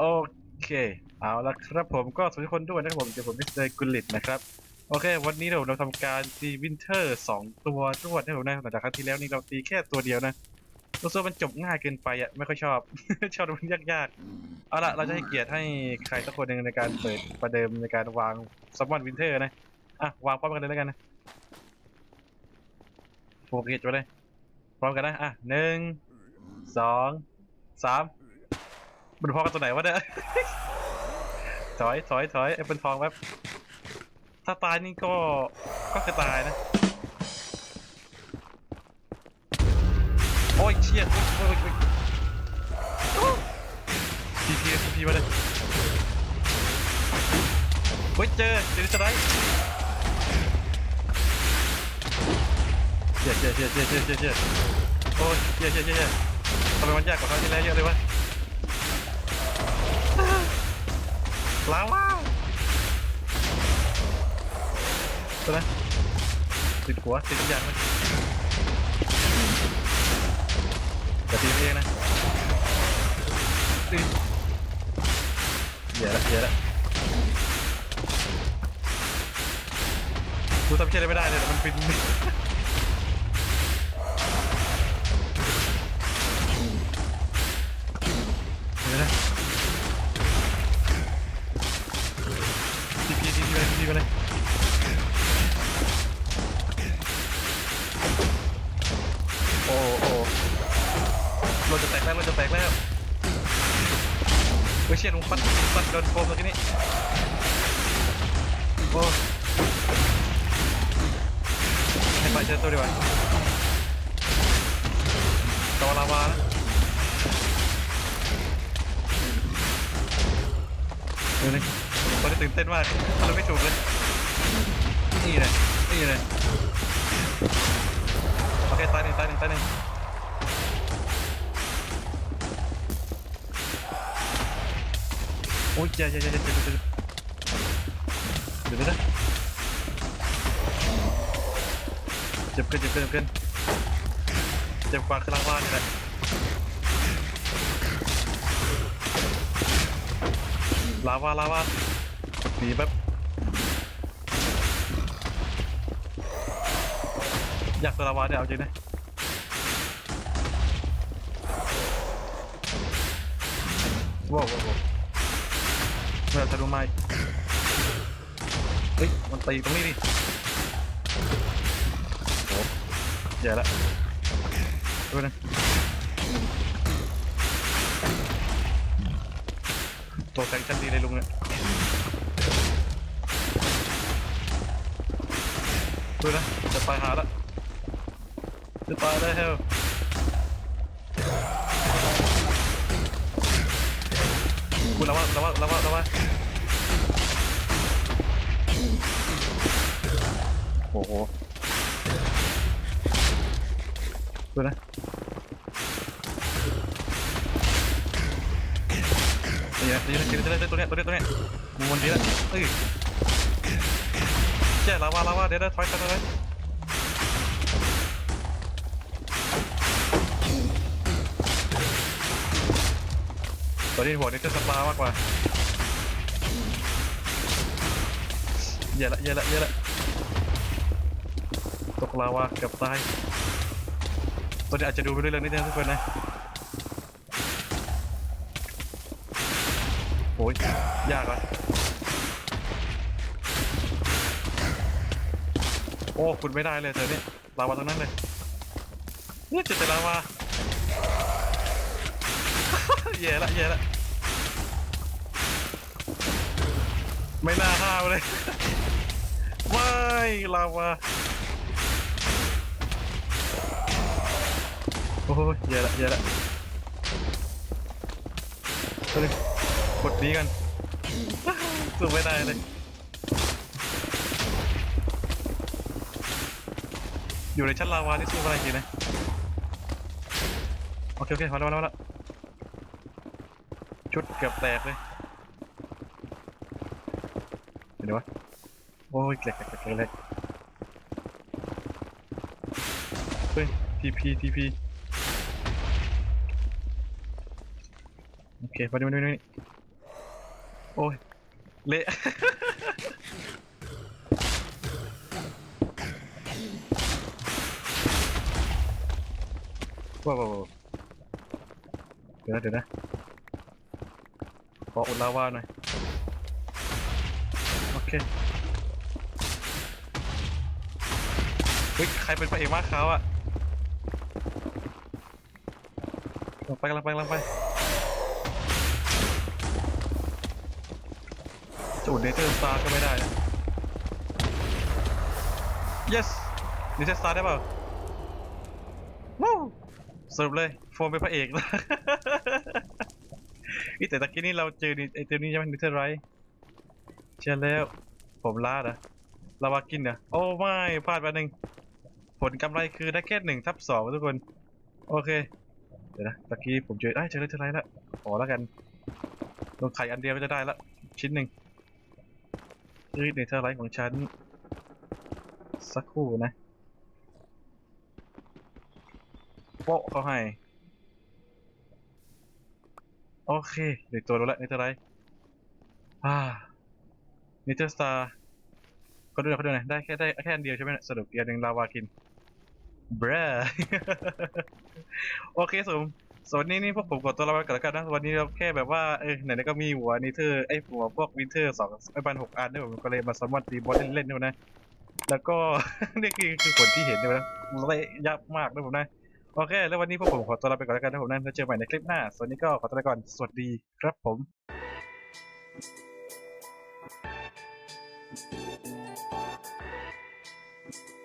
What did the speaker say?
โอเค เอาละครับผมก็สวัสดีทุกคนด้วยนะครับผมเดี๋ยวผมมิสเตอร์กุลิตนะครับ โอเค วันนี้เราเราทำการตีวินเทอร์สองตัวรวดให้ผมนะหลังจากครั้งที่แล้วนี่เราตีแค่ตัวเดียวนะรู้สึกว่ามันจบง่ายเกินไปอะไม่ค่อยชอบ ชอบมันยากๆ เอาละเราจะให้เกียรติให้ใครสักคนหนึ่งในการเปิดประเดิมในการวางซัมมอนวินเทอร์นะอะวางพร้อมกันเลยแล้วกันนะโฟกัสไปเลยพร้อมกันนะอะหนึ่งสองสาม มันพอกันตัวไหนวะเนี่ย ถอยถอยถอยไอ้เป็นทองแบบถ้าตายนี่ก็ก็คือตายนะ โอ้ยเชี่ยโอ้ยโอ้ยพีพีทีพีมาเลยเฮ้ยเจอเจอสได์เชี่ยเชี่ยเชี่ยเชี่ยเชี่ยเชี่ยเชี่ยโอ้ยเชี่ยเชี่ยเชี่ยเชี่ยทำไมมันยากกว่าครั้งที่แล้วเยอะเลยวะ ล้างล่าตัวนะติดหัวติดทุกอย่างเลยจะตีเองนะตีเหี้ยละเหี้ยละกูทำเช่นอะไรไม่ได้เลยแต่มันฟินเดี๋ยวนะ รถจะแตกแล้วเรถจะแตกแล้วเฮ้ยเชี่ยลงปัดปัดโดนโฟมตรงนี้โอ้ให้ไปเจอตัวดีกว่าตัวลาวานะดูนี่ตอนนี้ตื่นเต้นมากทำอะไรไม่ถูกเลยนี่เลยนี่เลยโอเคตายหนึ่งตายหนึ่งตายหนึ่ง โอ้ยเจ๊เจ๊เจ๊เจ๊เจ๊เจ๊เดี๋ยวไปนะเจ็บเกินเจ็บเกินเจ็บเกินเจ็บกว่าคลางบ้านนี่แหละลาวาลาวาหนีแบบอยากสลาวาเนี่ยเอาจริงนะว้าวว้าวว้าว เมื่อทะลุไม้เฮ้ย มันตีตรงนี้ดิโอ้แย่ละดูนะตัวแทงชั้นดีเลยลุงเนี่ยดูนะ จะตายหาละจะตายแล้ว ระวังระวังระวังระวังโอ้โหดูนะนี่นะนี่นะนี่นะตัวเนี้ยตัวเนี้ยตัวเนี้ยมูมันดีละเอ้ยเจ๊ลาวาลาวาเดี๋ยวเดี๋ยวถอยถอยถอย ตัวนี้หัวนี่จะสปามากกว่าเยอะละเยอะละเยอะละตกลาวาเกือบตายตัวนี้อาจจะดูไปด้วยเรื่องนี้นะทุกคนนะโอ้ยยากอะโอ้คุณไม่ได้เลยเธอเนี่ยลาวาตรงนั้นเลยเนี่ยเจะแต่ลาวา แย่ละแย่ละ ไม่น่าห้าวเลยไม่ลาวาโอ้ยแย่ละแย่ละเฮ้ยกดนี้กันสู้ไม่ได้เลย อยู่ในชั้นลาวาที่สู้อะไรจริงนะโอเคโอเคมาแล้วมาแล้วแล้วชุดเกือบแตกเลยเดี๋ยววะ โอ้ยแกลกแกลกแกลกแกลกเฮ้ยทีพีทีพีโอเคมาดูมาดูโอ้ย เละว้าวว้าวว้าวเดี๋ยวนะเดี๋ยวนะขออุดลาวาหน่อย เคเฮ้ยใครเป็นพระเอกมากเขาอะลงไปกำลังไปกำลังไปจูดเนเธอร์สตาร์ก็ไม่ได้นะ yes เนเธอร์สตาร์ได้เปล่าวู้สรุปเลยโฟมเป็นพระเอกนะนี่แต่ตะกี้นี่เราเจอไอตัวนี้ใช่ไหมนิเทอร์ไร เชื่อแล้ว ผมลาดอะลาวากินอะโอ้ไม่พลาดไปหนึ่งผลกำไรคือได้แค่หนึ่งทับสองทุกคน โอเค เดี๋ยวนะตะกี้ผมเจอไอ้เจอแล้วเจออะไรละขอแล้วกันลงไข่อันเดียวก็จะได้ละ ชิ้นหนึ่งเฮ้ยเนเธอร์ไรของฉัน สักครู่นะโป๊ะเขาให้ โอเคเดี๋ยวตัวรู้แล้วเนเธอร์ไรอ่า นเธอร์สตาร์เขาดูหน่อยเขาดูหน่อยได้แค่ได้แค่อันเดียวใช่ไหมสรุปอีกอันหนึ่งลาวากินเบรโอเคสมสวัสดีนี่พวกผมกดตัวลาไปก่อนแล้วกันนะวันนี้เราแค่แบบว่าเออไหนๆก็มีหัวนิเทอร์ไอหัวพวกวินเทอร์สองไอ้บันหกอันเนี่ยผมก็เลยมาซัมมอนตีบอสเล่นๆด้วยนะ แล้วก็นี่คือคือผลที่เห็นเนี่ยนะเละยับมากนะผมนะโอเค แล้ววันนี้พวกผมขอตัวลาไปก่อนแล้วกันนะผมนะแล้วเจอใหม่ในคลิปหน้าสวัสดีก็ขอตัวลาก่อนสวัสดีครับผม Thank you